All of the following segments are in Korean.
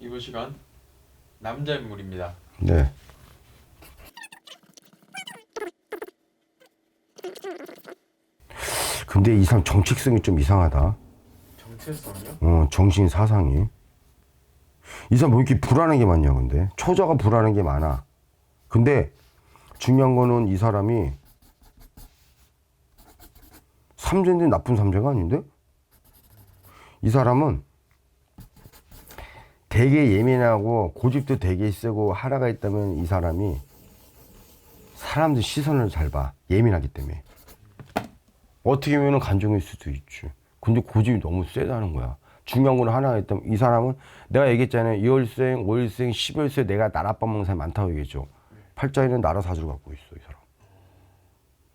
이번 시간 남자 인물입니다. 네. 근데 이 사람 정체성이 좀 이상하다. 정체성이요? 어, 정신 사상이. 이 사람 뭐 이렇게 불안한 게 많냐, 근데. 초자가 불안한 게 많아. 근데 중요한 거는 이 사람이 삼재인데 나쁜 삼재가 아닌데? 이 사람은 되게 예민하고 고집도 되게 세고 하나가 있다면 이 사람이 사람들 시선을 잘 봐. 예민하기 때문에. 어떻게 보면 간종일 수도 있지. 근데 고집이 너무 세다는 거야. 중요한 건 하나가 있다면 이 사람은 내가 얘기했잖아요. 2월생, 5월생, 10월생 내가 나라 밥 먹는 사람이 많다고 얘기했죠. 팔자에는 나라 사주를 갖고 있어, 이 사람.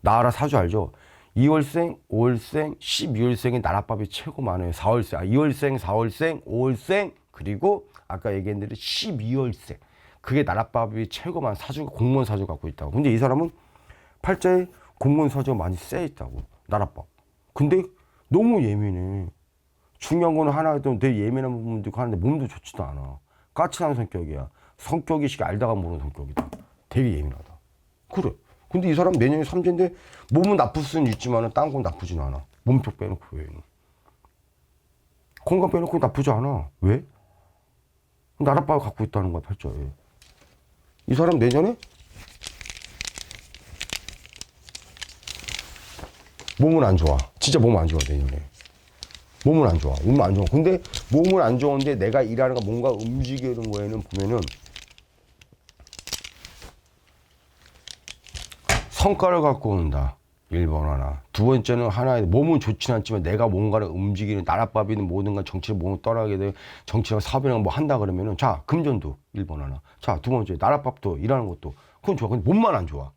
나라 사주 알죠? 2월생, 5월생, 12월생이 나라밥이 최고 많아요. 4월생, 아, 2월생, 4월생, 5월생, 그리고 아까 얘기한 대로 12월생. 그게 나라밥이 최고 많은 사주가 공무원 사주 갖고 있다고. 근데 이 사람은 팔자에 공무원 사주가 많이 세 있다고. 나라밥. 근데 너무 예민해. 중요한 거는 하나 좀 되게 예민한 부분도 있고 하는데 몸도 좋지도 않아. 까칠한 성격이야. 성격이 씨 알다가 모르는 성격이다. 되게 예민하다. 그래. 근데 이 사람 내년에 삼재인데 몸은 나쁠 수는 있지만 딴건 나쁘진 않아. 몸쪽 빼놓고 얘는. 건강 빼놓고 나쁘지 않아. 왜? 나라빠가 갖고 있다는 거야, 팔자에. 이 사람 내년에 몸은 안 좋아. 진짜 몸은 안 좋아, 내년에. 몸은 안 좋아. 몸은 안 좋아. 근데 몸은 안 좋은데 내가 일하는 거 뭔가 움직이는 거에는 보면은 성과를 갖고 온다. 1번 하나. 두 번째는 하나에 몸은 좋지는 않지만 내가 뭔가를 움직이는 나라밥이든 뭐든 간 정치를 몸을 떠나게 돼 정치랑 사업이랑 뭐 한다 그러면은 자 금전도 1번 하나. 자 두 번째 나라밥도 일하는 것도 그건 좋아. 근데 몸만 안 좋아.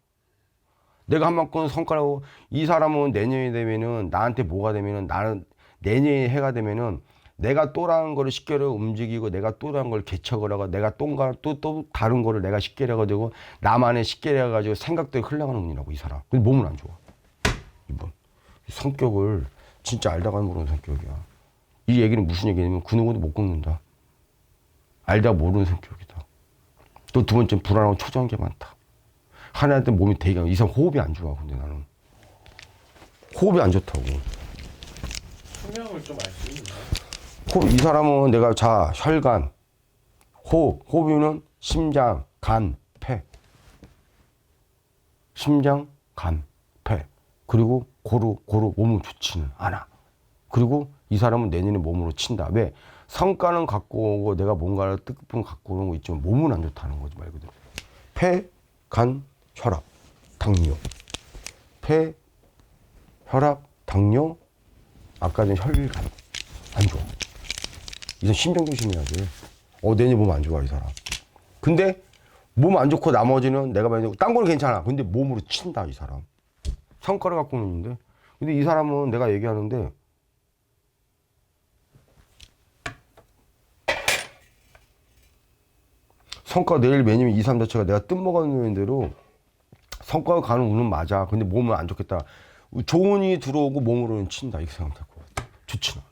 내가 한 만큼 성과라고 이 사람은 내년이 되면은 나한테 뭐가 되면은 나는 내년에 해가 되면은 내가 또라는 거를 식결을 움직이고 내가 또라는 걸 개척을 하고 내가 똥가 또 또 다른 거를 내가 식결 해가지고 나만의 식결 해가지고 생각들이 흘러가는 분이라고 이 사람. 근데 몸은 안 좋아. 성격을 진짜 알다가 모르는 성격이야. 이 얘기는 무슨 얘기냐면 그 누구도 못 꺾는다. 알다 모르는 성격이다. 또 두 번째는 불안하고 초조한 게 많다. 하나한테 몸이 되게 안- 이 사람 호흡이 안 좋아. 근데 나는 호흡이 안 좋다고. 수명을 좀 알 수 있나요? 호흡, 이 사람은 내가 자 혈관, 호흡, 호흡은 심장, 간, 폐. 심장, 간, 폐. 그리고 고루, 고루 몸은 좋지는 않아. 그리고 이 사람은 내년에 몸으로 친다. 왜? 성과는 갖고 오고 내가 뭔가를 뜻깊은 갖고 오는 거 있지만 몸은 안 좋다는 거지 말 그대로. 폐, 간, 혈압, 당뇨. 폐, 혈압, 당뇨, 아까 전 혈관. 안 좋아. 이 사람 신경 조심해야 돼. 어, 내년 몸 안 좋아, 이 사람. 근데 몸 안 좋고 나머지는 내가 만약에 딴 거는 괜찮아. 근데 몸으로 친다, 이 사람. 성과를 갖고 있는데. 근데 이 사람은 내가 얘기하는데 성과 내일 매니면 2, 3 자체가 내가 뜬먹었는 대로 성과가 가는 운은 맞아. 근데 몸은 안 좋겠다. 좋은이 들어오고 몸으로는 친다. 이렇게 생각할 것 같아. 좋진 않아.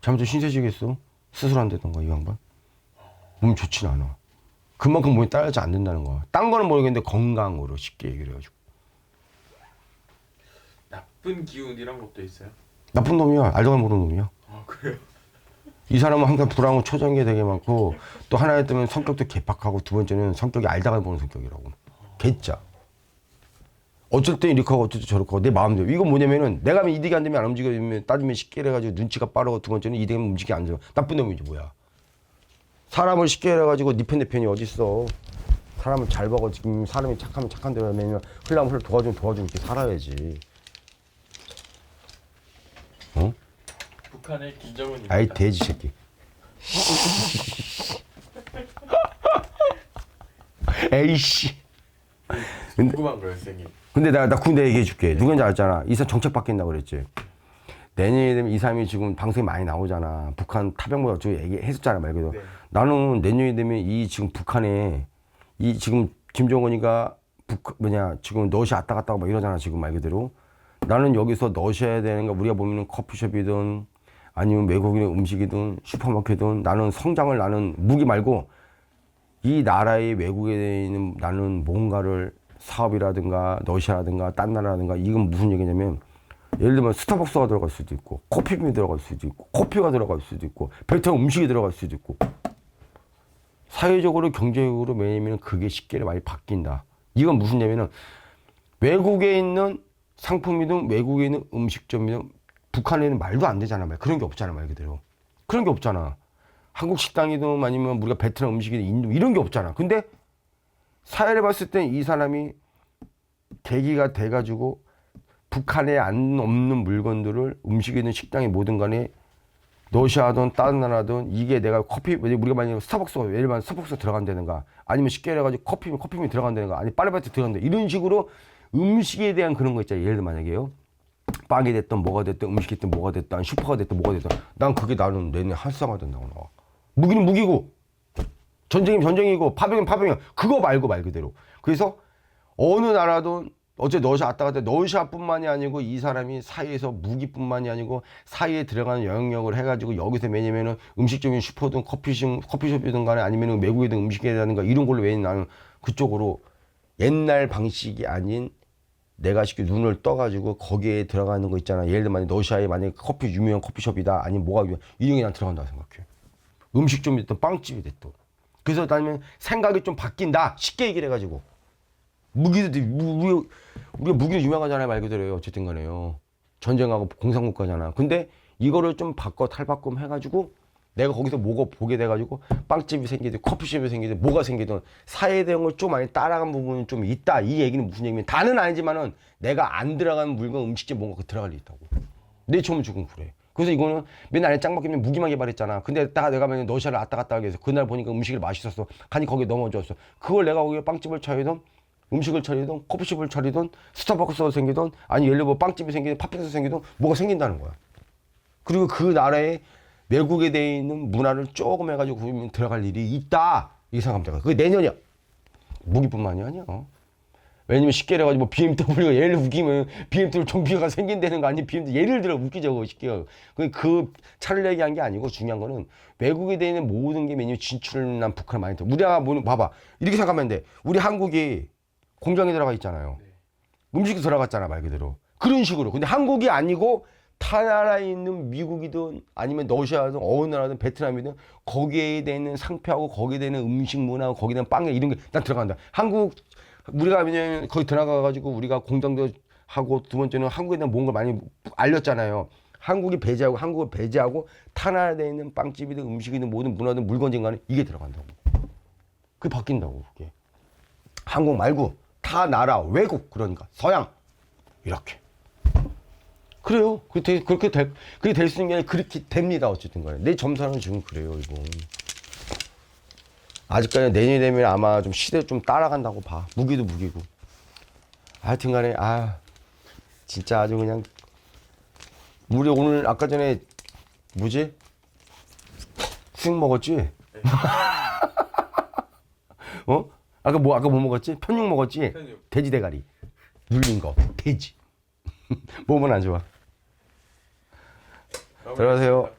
잘못하면 신세지겠어? 수술한다던가 이 양반? 몸 좋진 않아. 그만큼 몸이 따라지 안 된다는 거야. 딴 거는 모르겠는데 건강으로 쉽게 얘기를 해가지고. 나쁜 기운이란 것도 있어요? 나쁜 놈이야. 알다가 모르는 놈이야. 아 그래요? 이 사람은 항상 불안하고 초조한 게 되게 많고 또 하나에 뜨면 성격도 개팍하고 두 번째는 성격이 알다가 보는 성격이라고. 개짜. 어쩔 때 이렇게 하고 어쩔 때 저렇게 하고 내 마음대로. 이건 뭐냐면은 내가 이득이 안 되면 안 움직이면 따지면 쉽게 해가지고 눈치가 빠르고 두 번째는 이득이 움직이 안 돼. 나쁜 놈이지 뭐야. 사람을 쉽게 해가지고 네편내 편이 어딨어. 사람을 잘 지금 사람이 착하면 착한 대로 하면 흘러면 흘러 도와주면 도와주면 이렇게 살아야지. 어? 북한의 김정은입니다. 아이 돼지 새끼. 에이씨. 궁금한 거예요, 선생님. 근데 내가 나 군대 얘기해 줄게. 누군지 알잖아. 이 사람 정책 바뀐다고 그랬지. 내년에 되면 이 사람이 지금 방송에 많이 나오잖아. 북한 타병보다 저 얘기했었잖아 말 그대로. 네. 나는 내년에 되면 이 지금 북한에 이 지금 김정은이가 북 뭐냐 지금 러시아 왔다 갔다 하고 막 이러잖아 지금 말 그대로. 나는 여기서 러시아에 되는 거 우리가 보면은 커피숍이든 아니면 외국인의 음식이든 슈퍼마켓이든 나는 성장을 나는 무기 말고 이 나라의 외국에 있는 나는 뭔가를 사업이라든가 러시아라든가 딴 나라라든가 이건 무슨 얘기냐면 예를 들면 스타벅스가 들어갈 수도 있고 커피빈이 들어갈 수도 있고 커피가 들어갈 수도 있고 베트남 음식이 들어갈 수도 있고 사회적으로 경제적으로 왜냐면 그게 쉽게 많이 바뀐다. 이건 무슨 얘기냐면은 외국에 있는 상품이든 외국에 있는 음식점이든 북한에는 말도 안 되잖아. 말 그런 게 없잖아 말 그대로. 그런 게 없잖아. 한국 식당이든 아니면 우리가 베트남 음식이든 인도 이런 게 없잖아. 근데 사회를 봤을 때이 사람이 계기가 돼가지고 북한에 안 없는 물건들을 음식이든 식당이 뭐든 간에 러시아든 다른 나라든 이게 내가 커피 우리가 만약에 스타벅스가 예를 들면 스타벅스 들어간다든가 아니면 쉽게 해가지고 커피 커피면 들어간다든가 아니 파리바트 들어간다. 이런 식으로 음식에 대한 그런 거 있잖아요. 예를 들어 만약에요. 빵이 됐든 뭐가 됐든 음식이 됐든 뭐가 됐든 슈퍼가 됐든 뭐가 됐든 난 그게 나는 내내 활성화된다고 나와. 무기는 무기고. 전쟁이면 전쟁이고 파병이면 파병이야. 그거 말고 말 그대로. 그래서 어느 나라든 어째 러시아 왔다 갔다 러시아뿐만이 아니고 이 사람이 사이에서 무기뿐만이 아니고 사이에 들어가는 영향력을 해가지고 여기서 왜냐면은 음식점인 슈퍼든 커피숍 커피숍이든 간에 아니면은 외국이든 음식이라든가 이런 걸로 왜 나는 그쪽으로 옛날 방식이 아닌 내가 쉽게 눈을 떠가지고 거기에 들어가는 거 있잖아. 예를 들면 러시아에 만약에 커피 유명한 커피숍이다. 아니면 뭐가 유명 이런 게난 들어간다 생각해. 음식점이 됐든 빵집이 됐든. 그래서 나면 생각이 좀 바뀐다. 쉽게 얘기를 해가지고. 무기도 무- 우리 우리가 무기는 유명하잖아요 말 그대로요. 어쨌든 간에요. 전쟁하고 공산국가잖아. 근데 이거를 좀 바꿔 탈바꿈 해가지고 내가 거기서 뭐가 보게 돼가지고 빵집이 생기든 커피숍이 생기든 뭐가 생기든 사회 대응을 좀 많이 따라간 부분은 좀 있다. 이 얘기는 무슨 얘기냐면 다는 아니지만은 내가 안 들어간 물건 음식점 뭔가 그 들어갈 일 있다고. 내 처음 죽은 그래 그래서 이거는 맨날 안에 짱 박히면 무기만 개발했잖아. 근데 딱 내가 맨날 러시아를 왔다 갔다 하게 해서 그날 보니까 음식이 맛있었어. 간이 거기에 넘어졌어. 그걸 내가 거기에 빵집을 차리던 음식을 차리든 커피숍을 차리든 스타벅스가 생기든 아니 예를 들어 빵집이 생기든 팥빙수 생기든 뭐가 생긴다는 거야. 그리고 그 나라에 외국에 돼 있는 문화를 조금 해가지고 그러면 들어갈 일이 있다. 이돼 그게 내년이야. 무기뿐만이 아니야. 왜냐면 쉽게 해가지고 뭐 BMW가 예를 웃기면 BMW 정비가 생긴다는 거 아니 BMW 예를 들어 웃기죠 그거 쉽게. 그, 그 차를 얘기한 게 아니고 중요한 거는 외국에 돼 있는 모든 게 메뉴 진출을 난 북한을 많이 들 우리가 보는 봐봐. 이렇게 생각하면 돼. 우리 한국이 공장에 들어가 있잖아요. 음식이 들어갔잖아 말 그대로. 그런 식으로. 근데 한국이 아니고 타 나라에 있는 미국이든 아니면 러시아든 어느 나라든 베트남이든 거기에 되는 상표하고 거기에 되는 음식 문화하고 거기에 되는 빵 이런 게다 들어간다. 한국 우리가 왜냐면 거기 들어가 가지고 우리가 공장도 하고 두 번째는 한국에 대한 뭔가 많이 알렸잖아요. 한국이 배제하고 한국을 배제하고 타 나라에 있는 빵집이든 음식이든 모든 문화든 물건진 간에 이게 들어간다고. 그게 바뀐다고 그게. 한국 말고 타 나라 외국 그러니까 서양. 이렇게 그래요. 그렇게 그렇게 될 그게 될 수 있는 게 아니라 그렇게 됩니다. 어쨌든 간에 내 점사는 지금 그래요. 이거 아직까지 내년이 되면 아마 좀 시대 좀 따라간다고 봐. 무기도 무기고. 하여튼 간에 아 진짜 아주 그냥 우리 오늘 아까 전에 뭐지 수육 먹었지? 어? 아까 뭐 아까 뭐 먹었지? 편육 먹었지? 편육. 돼지 대가리 눌린 거 돼지 몸은 안 좋아. 들어가세요.